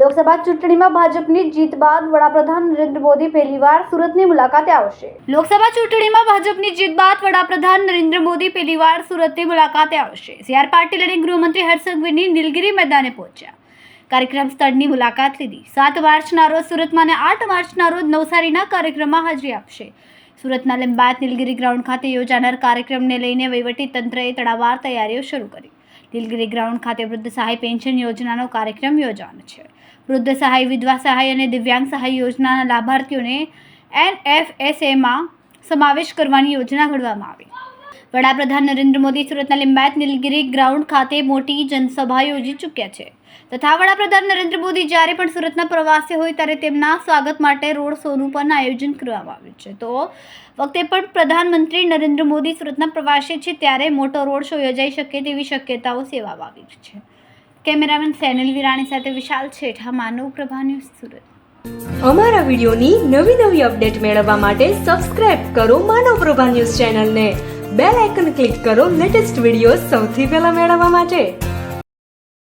લોકસભા ચૂંટણીમાં ભાજપની જીત બાદ વડાપ્રધાન નરેન્દ્ર મોદી પહેલીવાર સુરતની મુલાકાતે આવશે. લોકસભા ચૂંટણીમાં ભાજપની જીત બાદ વડાપ્રધાન નરેન્દ્ર મોદી પહેલીવાર સુરતની મુલાકાતે આવશે. સીઆર પાટીલ અને ગૃહમંત્રી હર્ષ નીલગીરી મેદાને પહોંચ્યા. કાર્યક્રમ સ્થળની મુલાકાત લીધી. સાત માર્ચના રોજ સુરતમાં અને આઠ માર્ચના રોજ નવસારીના કાર્યક્રમમાં હાજરી આપશે. સુરતના લિંબાયત નીલગિરી ગ્રાઉન્ડ ખાતે યોજાનાર કાર્યક્રમને લઈને તંત્રએ તડાવાર તૈયારીઓ શરૂ કરી. નીલગીરી ગ્રાઉન્ડ ખાતે વૃદ્ધ સહાય પેન્શન યોજનાનો કાર્યક્રમ યોજવાનો છે. વૃદ્ધ સહાય, વિધવા સહાય અને દિવ્યાંગ સહાય યોજનાના લાભાર્થીઓને એનએફએસએમાં સમાવેશ કરવાની યોજના ઘડવામાં આવી. વડાપ્રધાન નરેન્દ્ર મોદી સુરતના લિંબાયત નીલગીરી ગ્રાઉન્ડ ખાતે મોટી જનસભા યોજી ચૂક્યા છે. તથા વડાપ્રધાન નરેન્દ્ર મોદી જ્યારે પણ સુરતના પ્રવાસે હોય ત્યારે તેમના સ્વાગત માટે રોડ શોનું પણ આયોજન કરવામાં આવ્યું છે. તો વખતે પણ પ્રધાનમંત્રી નરેન્દ્ર મોદી સુરતના પ્રવાસે છે ત્યારે મોટો રોડ શો યોજાઈ શકે તેવી શક્યતાઓ સેવામાં આવી છે. કેમેરામેન સેનિલ વિરાણી સાથે વિશાલ છેઠા, માનવ પ્રભા ન્યૂઝ સુરત. અમારા વિડીયોની નવી નવી અપડેટ મેળવવા માટે સબસ્ક્રાઇબ કરો માનવ પ્રભા ન્યૂઝ ચેનલને. બેલ આઇકન ક્લિક કરો લેટેસ્ટ વીડિયો સૌથી પહેલા મેળવવા માટે.